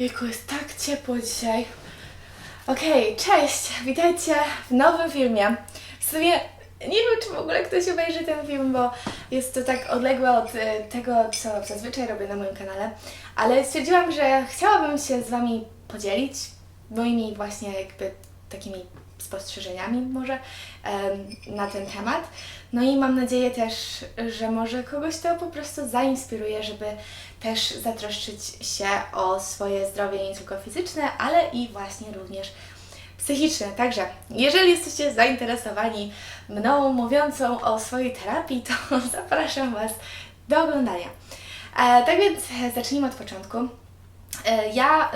Jejku, jest tak ciepło dzisiaj. Okej, cześć! Witajcie w nowym filmie. W sumie nie wiem, czy w ogóle ktoś obejrzy ten film, bo jest to tak odległe od e, tego, co zazwyczaj robię na moim kanale, ale stwierdziłam, że chciałabym się z Wami podzielić moimi właśnie jakby takimi spostrzeżeniami może na ten temat. No i mam nadzieję też, że może kogoś to po prostu zainspiruje, żeby też zatroszczyć się o swoje zdrowie nie tylko fizyczne, ale i właśnie również psychiczne. Także, jeżeli jesteście zainteresowani mną mówiącą o swojej terapii, to zapraszam Was do oglądania. E, tak więc e, zacznijmy od początku. E, ja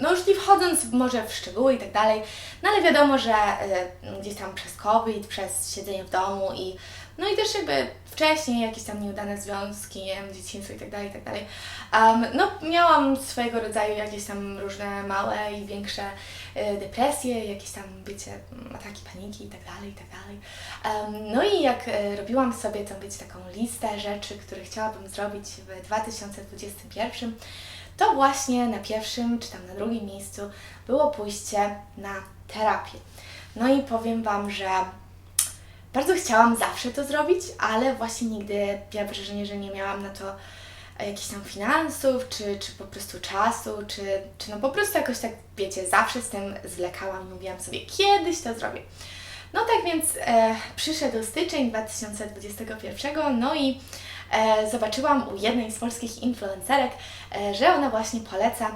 no już nie wchodząc może w szczegóły i tak dalej, no ale wiadomo, że y, gdzieś tam przez COVID, przez siedzenie w domu i no i też jakby wcześniej jakieś tam nieudane związki, nie wiem, dzieciństwo i tak dalej, i tak dalej. Um, no miałam swojego rodzaju jakieś tam różne małe i większe y, depresje, jakieś tam, wiecie, ataki paniki i tak dalej, i tak dalej. Um, no i jak y, robiłam sobie tą, wiecie, taką listę rzeczy, które chciałabym zrobić w 2021, to właśnie na pierwszym czy tam na drugim miejscu było pójście na terapię. No i powiem Wam, że bardzo chciałam zawsze to zrobić, ale właśnie nigdy miałam wrażenie, że nie miałam na to jakichś tam finansów, czy, czy po prostu czasu, czy, czy no po prostu jakoś tak, wiecie, zawsze z tym zwlekałam i mówiłam sobie, kiedyś to zrobię. No tak więc e, przyszedł styczeń 2021, no i e, zobaczyłam u jednej z polskich influencerek, e, że ona właśnie poleca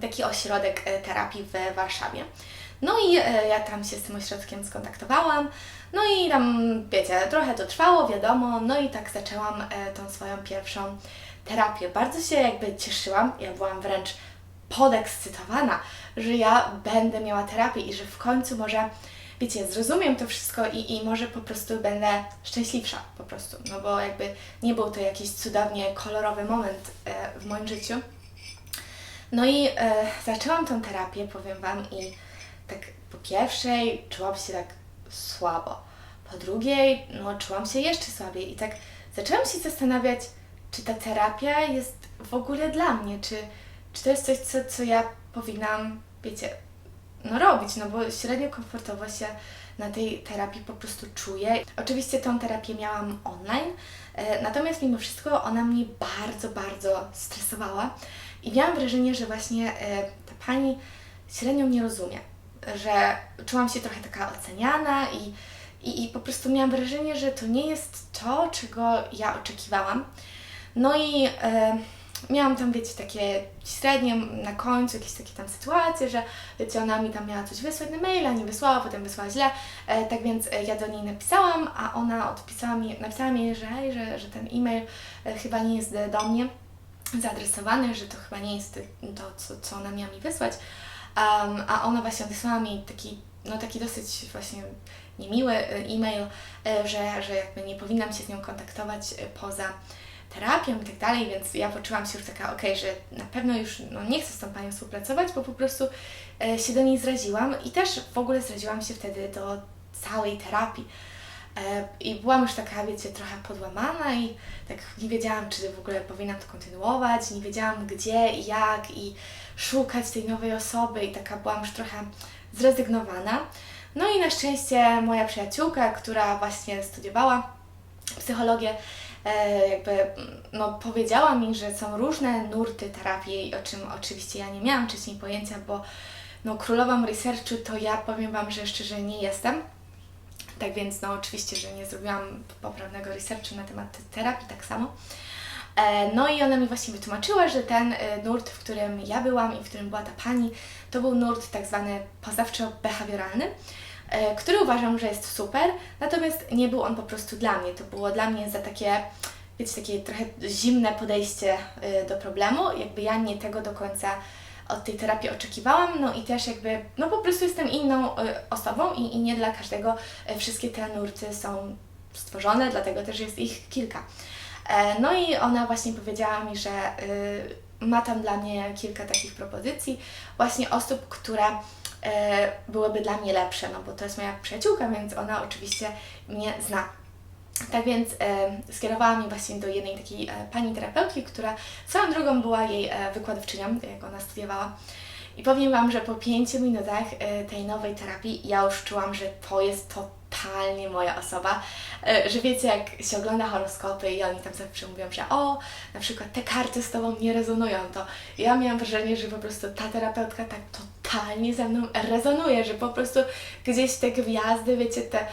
taki ośrodek e, terapii w Warszawie. No i e, ja tam się z tym ośrodkiem skontaktowałam, no i tam, wiecie, trochę to trwało, wiadomo, no i tak zaczęłam e, tą swoją pierwszą terapię. Bardzo się jakby cieszyłam, ja byłam wręcz podekscytowana, że ja będę miała terapię i że w końcu może, wiecie, zrozumiem to wszystko i, i może po prostu będę szczęśliwsza po prostu, no bo jakby nie był to jakiś cudownie kolorowy moment e, w moim życiu. No i e, zaczęłam tą terapię, powiem Wam, i tak po pierwszej czułam się tak słabo, po drugiej, no czułam się jeszcze słabiej i tak zaczęłam się zastanawiać, czy ta terapia jest w ogóle dla mnie, czy, czy to jest coś, co, co ja powinnam, wiecie, no robić, no bo średnio komfortowo się na tej terapii po prostu czuję. Oczywiście tą terapię miałam online, e, natomiast mimo wszystko ona mnie bardzo, bardzo stresowała i miałam wrażenie, że właśnie e, ta pani średnio mnie rozumie, że czułam się trochę taka oceniana i, i, i po prostu miałam wrażenie, że to nie jest to, czego ja oczekiwałam. No i e, miałam tam, wiecie, takie średnie na końcu, jakieś takie tam sytuacje, że wiecie, ona mi tam miała coś wysłać na maila, nie wysłała, potem wysłała źle, e, tak więc e, ja do niej napisałam, a ona odpisała mi, napisała mi, że hej, że, że ten e-mail e, chyba nie jest do mnie zaadresowany, że to chyba nie jest to, co, co ona miała mi wysłać, um, a ona właśnie odesłała mi taki, no taki dosyć właśnie niemiły e, e-mail, że, że jakby nie powinnam się z nią kontaktować poza terapią i tak dalej, więc ja poczułam się już taka, okej, że na pewno już no, nie chcę z tą panią współpracować, bo po prostu e, się do niej zraziłam i też w ogóle zraziłam się wtedy do całej terapii. E, I byłam już taka, wiecie, trochę podłamana i tak nie wiedziałam, czy w ogóle powinnam to kontynuować, nie wiedziałam gdzie i jak i szukać tej nowej osoby i taka byłam już trochę zrezygnowana. No i na szczęście moja przyjaciółka, która właśnie studiowała psychologię, jakby mm, no, powiedziała mi, że są różne nurty terapii, o czym oczywiście ja nie miałam wcześniej pojęcia, bo no, królową researchu to ja powiem Wam, że szczerze nie jestem. Tak więc, no oczywiście, że nie zrobiłam poprawnego researchu na temat terapii, tak samo. E, No i ona mi właśnie wytłumaczyła, że ten e, nurt, w którym ja byłam i w którym była ta pani, to był nurt tak zwany poznawczo-behawioralny, e, który uważam, że jest super, natomiast nie był on po prostu dla mnie. To było dla mnie za takie, wiecie, takie trochę zimne podejście e, do problemu. Jakby ja nie tego do końca od tej terapii oczekiwałam, no i też jakby, no po prostu jestem inną e, osobą i, i nie dla każdego e, wszystkie te nurty są stworzone, dlatego też jest ich kilka. E, No i ona właśnie powiedziała mi, że ma tam dla mnie kilka takich propozycji, właśnie osób, które e, byłyby dla mnie lepsze, no bo to jest moja przyjaciółka, więc ona oczywiście mnie zna. Tak więc e, skierowała mnie właśnie do jednej takiej e, pani terapeutki, która swoją drogą była jej e, wykładowczynią, jak ona studiowała. I powiem Wam, że po pięciu minutach e, tej nowej terapii ja już czułam, że to jest totalnie moja osoba. E, że wiecie, jak się ogląda horoskopy i oni tam zawsze mówią, że o, na przykład te karty z Tobą nie rezonują, to ja miałam wrażenie, że po prostu ta terapeutka tak totalnie ze mną rezonuje, że po prostu gdzieś te gwiazdy, wiecie, te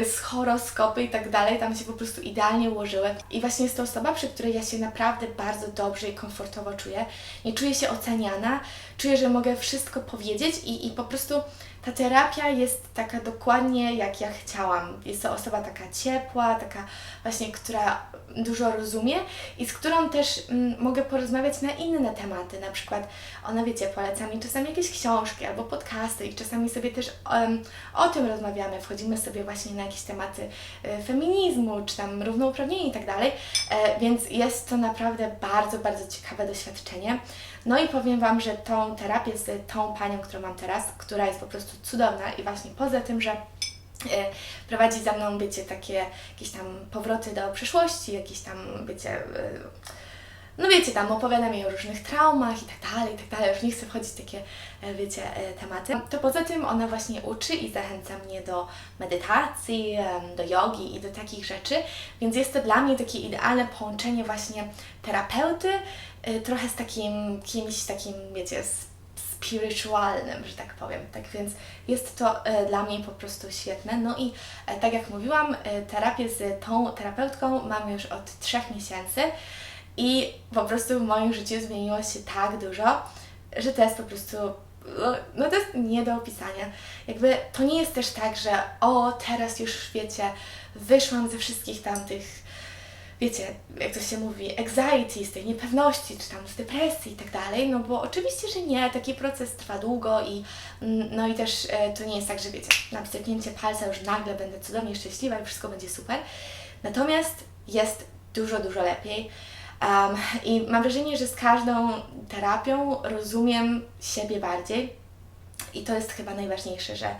y, z horoskopy i tak dalej, tam się po prostu idealnie ułożyły. I właśnie jest to osoba, przy której ja się naprawdę bardzo dobrze i komfortowo czuję. Nie czuję się oceniana, czuję, że mogę wszystko powiedzieć i, i po prostu ta terapia jest taka dokładnie jak ja chciałam. Jest to osoba taka ciepła, taka właśnie, która dużo rozumie i z którą też mm, mogę porozmawiać na inne tematy. Na przykład ona, wiecie, poleca mi czasami jakieś książki albo podcasty i czasami sobie też um, o tym rozmawiamy. Wchodzimy sobie właśnie na jakieś tematy e, feminizmu, czy tam równouprawnienia i tak dalej. E, więc jest to naprawdę bardzo, bardzo ciekawe doświadczenie. No i powiem Wam, że tą terapię z tą panią, którą mam teraz, która jest po prostu cudowna i właśnie poza tym, że e, prowadzi za mną, wiecie, takie jakieś tam powroty do przeszłości, jakieś tam, e, no wiecie, tam opowiada mi o różnych traumach i tak dalej, i tak dalej, już nie chcę wchodzić w takie, e, wiecie, tematy. To poza tym ona właśnie uczy i zachęca mnie do medytacji, do jogi i do takich rzeczy, więc jest to dla mnie takie idealne połączenie właśnie terapeuty, trochę z takim kimś takim, wiecie, spiritualnym, że tak powiem. Tak więc jest to e, dla mnie po prostu świetne. No i e, tak jak mówiłam, e, terapię z tą terapeutką mam już od trzech miesięcy i po prostu w moim życiu zmieniło się tak dużo, że to jest po prostu no, no to jest nie do opisania. Jakby to nie jest też tak, że o, teraz już wiecie, wyszłam ze wszystkich tamtych wiecie, jak to się mówi, anxiety, z tej niepewności, czy tam z depresji i tak dalej, no bo oczywiście, że nie, taki proces trwa długo i mm, no i też e, to nie jest tak, że wiecie, na wstrzyknięcie palca już nagle będę cudownie szczęśliwa i wszystko będzie super. Natomiast jest dużo, dużo lepiej. Um, I mam wrażenie, że z każdą terapią rozumiem siebie bardziej. I to jest chyba najważniejsze, że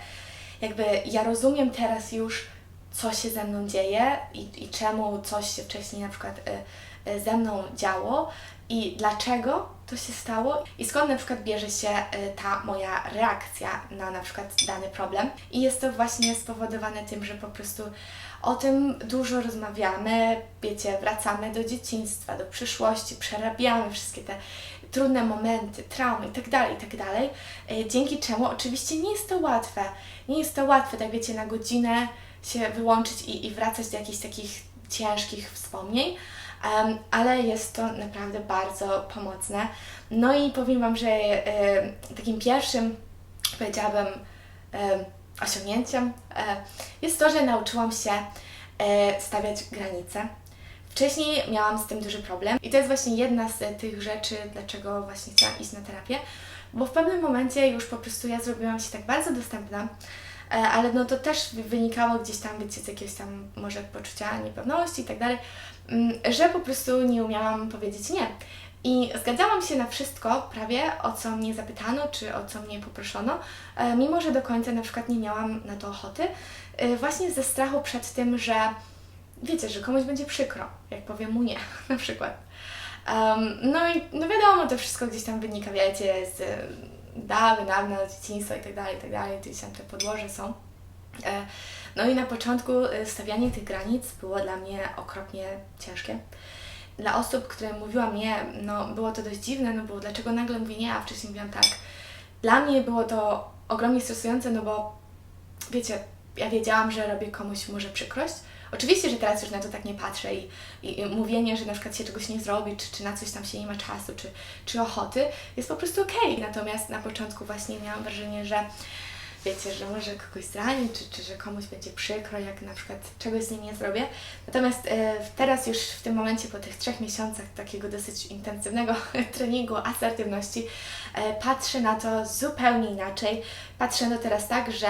jakby ja rozumiem teraz już, co się ze mną dzieje i, i czemu coś się wcześniej na przykład y, y, ze mną działo i dlaczego to się stało i skąd na przykład bierze się y, ta moja reakcja na na przykład dany problem. I jest to właśnie spowodowane tym, że po prostu o tym dużo rozmawiamy, wiecie, wracamy do dzieciństwa, do przyszłości, przerabiamy wszystkie te trudne momenty, traumy itd., tak itd., tak dzięki czemu oczywiście nie jest to łatwe. Nie jest to łatwe, tak wiecie, na godzinę się wyłączyć i, i wracać do jakichś takich ciężkich wspomnień, um, ale jest to naprawdę bardzo pomocne. No i powiem Wam, że e, takim pierwszym, powiedziałabym, e, osiągnięciem e, jest to, że nauczyłam się e, stawiać granice. Wcześniej miałam z tym duży problem i to jest właśnie jedna z tych rzeczy, dlaczego właśnie chciałam iść na terapię, bo w pewnym momencie już po prostu ja zrobiłam się tak bardzo dostępna, E, ale no to też wynikało gdzieś tam, wiecie, z jakiegoś tam może poczucia niepewności i tak dalej, mm, że po prostu nie umiałam powiedzieć nie. I zgadzałam się na wszystko prawie, o co mnie zapytano, czy o co mnie poproszono, e, mimo że do końca na przykład nie miałam na to ochoty, e, właśnie ze strachu przed tym, że wiecie, że komuś będzie przykro, jak powiem mu nie, na przykład. Um, no i no wiadomo, to wszystko gdzieś tam wynika, wiecie, z dawne, dawne dzieciństwo i tak dalej, i tak dalej, gdzieś tam te podłoże są. E, no i na początku e, stawianie tych granic było dla mnie okropnie ciężkie. Dla osób, które mówiłam nie, no było to dość dziwne, no bo dlaczego nagle mówię nie, a wcześniej mówiłam tak. Dla mnie było to ogromnie stresujące, no bo wiecie, ja wiedziałam, że robię komuś może przykrość, Oczywiście, że teraz już na to tak nie patrzę i, i, i mówienie, że na przykład się czegoś nie zrobi, czy, czy na coś tam się nie ma czasu, czy, czy ochoty, jest po prostu okej. Okay. Natomiast na początku właśnie miałam wrażenie, że wiecie, że może kogoś zrani, czy, czy że komuś będzie przykro, jak na przykład czegoś z nim nie zrobię. Natomiast e, teraz już w tym momencie, po tych trzech miesiącach takiego dosyć intensywnego treningu asertywności, e, patrzę na to zupełnie inaczej. Patrzę na to teraz tak, że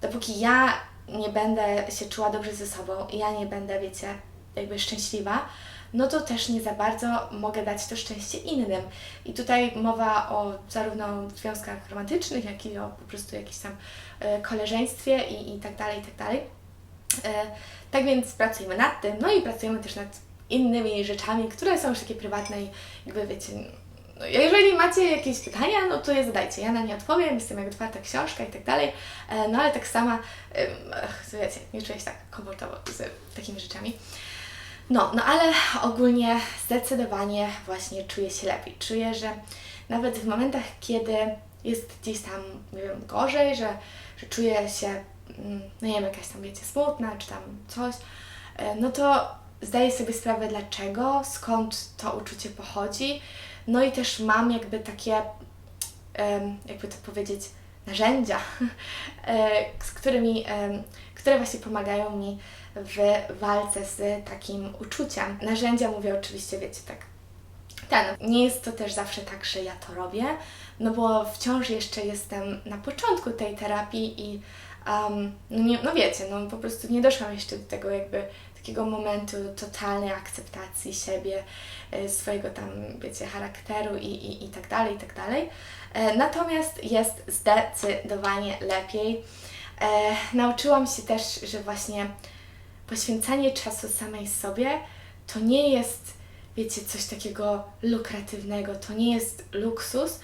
dopóki ja nie będę się czuła dobrze ze sobą ja nie będę, wiecie, jakby szczęśliwa, no to też nie za bardzo mogę dać to szczęście innym. I tutaj mowa o zarówno związkach romantycznych, jak i o po prostu jakimś tam y, koleżeństwie i, i tak dalej, i tak dalej. E, tak więc pracujemy nad tym, no i pracujemy też nad innymi rzeczami, które są już takie prywatne i jakby wiecie, no, jeżeli macie jakieś pytania, no to je zadajcie, ja na nie odpowiem, jestem jak otwarta książka i tak dalej, e, no ale tak sama, e, ech, wiecie, nie czuję się tak komfortowo z takimi rzeczami. No, no ale ogólnie zdecydowanie właśnie czuję się lepiej. Czuję, że nawet w momentach, kiedy jest gdzieś tam, nie wiem, gorzej, że, że czuję się, mm, no nie wiem, jakaś tam, wiecie, smutna, czy tam coś, e, no to zdaję sobie sprawę dlaczego, skąd to uczucie pochodzi. No i też mam jakby takie, jakby to powiedzieć, narzędzia, e, z którymi, które właśnie pomagają mi w walce z takim uczuciem. Narzędzia mówię oczywiście, wiecie, tak ten. Nie jest to też zawsze tak, że ja to robię, no bo wciąż jeszcze jestem na początku tej terapii i um, no, nie, no wiecie, no po prostu nie doszłam jeszcze do tego jakby takiego momentu totalnej akceptacji siebie, e, swojego tam, wiecie, charakteru i, i, i tak dalej, i tak dalej. E, Natomiast jest zdecydowanie lepiej. E, nauczyłam się też, że właśnie poświęcanie czasu samej sobie to nie jest, wiecie, coś takiego lukratywnego, to nie jest luksus,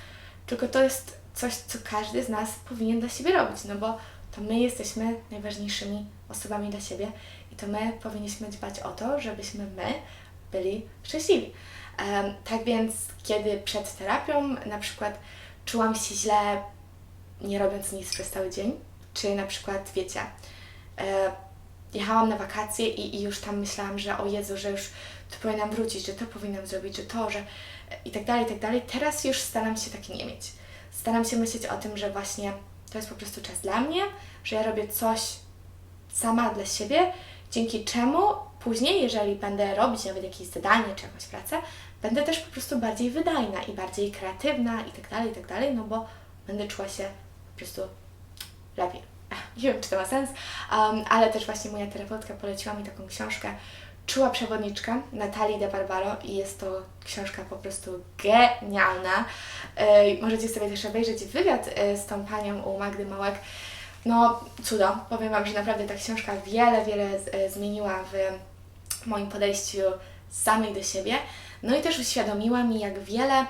tylko to jest coś, co każdy z nas powinien dla siebie robić, no bo to my jesteśmy najważniejszymi osobami dla siebie to my powinniśmy dbać o to, żebyśmy my byli szczęśliwi. Tak więc, kiedy przed terapią na przykład czułam się źle, nie robiąc nic przez cały dzień, czy na przykład, wiecie, e, jechałam na wakacje i, i już tam myślałam, że o Jezu, że już tu powinnam wrócić, że to powinnam zrobić, że to, że i tak dalej, i tak dalej. Teraz już staram się tak nie mieć. Staram się myśleć o tym, że właśnie to jest po prostu czas dla mnie, że ja robię coś sama dla siebie, dzięki czemu później, jeżeli będę robić nawet jakieś zadanie czy jakąś pracę, będę też po prostu bardziej wydajna i bardziej kreatywna i tak dalej, i tak dalej, no bo będę czuła się po prostu lepiej. Nie wiem, czy to ma sens, um, ale też właśnie moja terapeutka poleciła mi taką książkę Czuła przewodniczka Natalii de Barbaro i jest to książka po prostu genialna. Yy, możecie sobie też obejrzeć wywiad yy, z tą panią u Magdy Małek. No, cudo. Powiem Wam, że naprawdę ta książka wiele, wiele yy, zmieniła w moim podejściu samej do siebie. No i też uświadomiła mi, jak wiele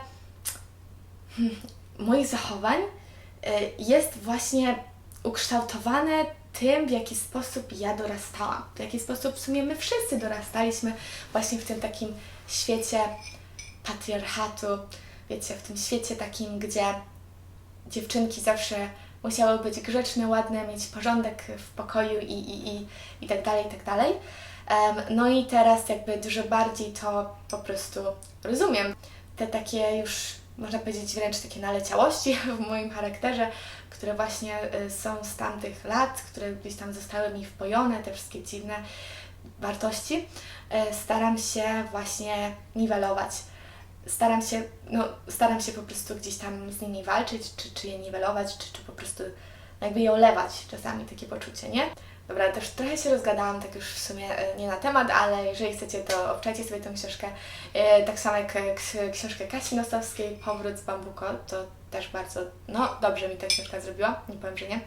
hmm, moich zachowań y, jest właśnie ukształtowane tym, w jaki sposób ja dorastałam, w jaki sposób w sumie my wszyscy dorastaliśmy właśnie w tym takim świecie patriarchatu, wiecie, w tym świecie takim, gdzie dziewczynki zawsze musiały być grzeczne, ładne, mieć porządek w pokoju i, i, i, i tak dalej, i tak dalej. Em, no i teraz jakby dużo bardziej to po prostu rozumiem. Te takie już, można powiedzieć, wręcz takie naleciałości w moim charakterze, które właśnie y, są z tamtych lat, które gdzieś tam zostały mi wpojone, te wszystkie dziwne wartości, y, staram się właśnie niwelować. Staram się, no, staram się po prostu gdzieś tam z nimi walczyć, czy, czy je niwelować, czy, czy po prostu jakby je olewać czasami takie poczucie, nie? Dobra, też trochę się rozgadałam, tak już w sumie e, nie na temat, ale jeżeli chcecie, to obczajcie sobie tę książkę. E, Tak samo jak e, ks- książkę Kasi Nosowskiej, Powrót z Bambuko, to też bardzo, no dobrze mi ta książka zrobiła, nie powiem, że nie.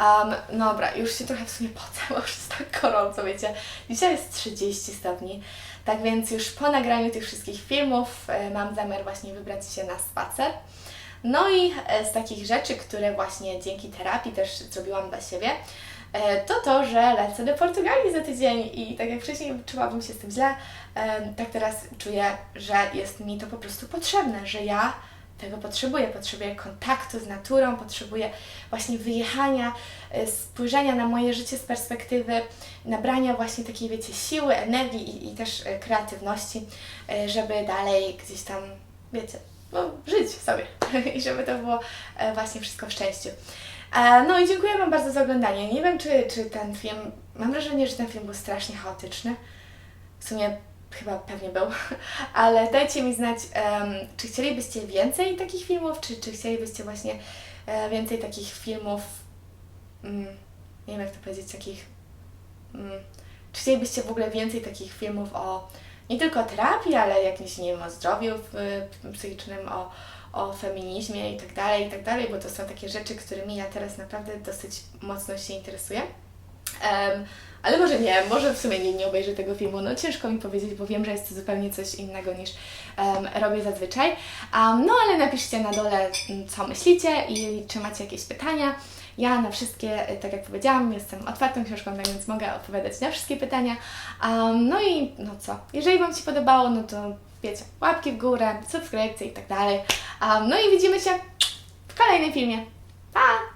Um, no dobra, już się trochę w sumie pocę, bo już jest tak gorąco, wiecie. Dzisiaj jest 30 stopni, tak więc już po nagraniu tych wszystkich filmów e, mam zamiar właśnie wybrać się na spacer. No i e, z takich rzeczy, które właśnie dzięki terapii też zrobiłam dla siebie, e, to to, że lecę do Portugalii za tydzień i tak jak wcześniej czułabym się z tym źle, tak teraz czuję, że jest mi to po prostu potrzebne, że ja tego potrzebuję. Potrzebuję kontaktu z naturą, potrzebuję właśnie wyjechania, e, spojrzenia na moje życie z perspektywy, nabrania właśnie takiej, wiecie, siły, energii i, i też e, kreatywności, e, żeby dalej gdzieś tam, wiecie, no, żyć sobie i żeby to było właśnie wszystko w szczęściu. No i dziękuję Wam bardzo za oglądanie. Nie wiem, czy, czy ten film, mam wrażenie, że ten film był strasznie chaotyczny. W sumie chyba pewnie był, ale dajcie mi znać, em, czy chcielibyście więcej takich filmów, czy, czy chcielibyście właśnie e, więcej takich filmów, mm, nie wiem jak to powiedzieć, takich, mm, czy chcielibyście w ogóle więcej takich filmów o nie tylko terapii, ale jakimś, nie wiem, o zdrowiu psychicznym, o, o feminizmie i tak dalej, i tak dalej, bo to są takie rzeczy, którymi ja teraz naprawdę dosyć mocno się interesuję. Em, ale może nie, może w sumie nie, nie obejrzę tego filmu. No ciężko mi powiedzieć, bo wiem, że jest to zupełnie coś innego niż em, robię zazwyczaj. Um, no ale napiszcie na dole, m, co myślicie i czy macie jakieś pytania. Ja na wszystkie, y, tak jak powiedziałam, jestem otwartą książką, tak więc mogę odpowiadać na wszystkie pytania. Um, no i no co, jeżeli Wam się podobało, no to wiecie, łapki w górę, subskrypcje i tak dalej. Um, no i widzimy się w kolejnym filmie. Pa!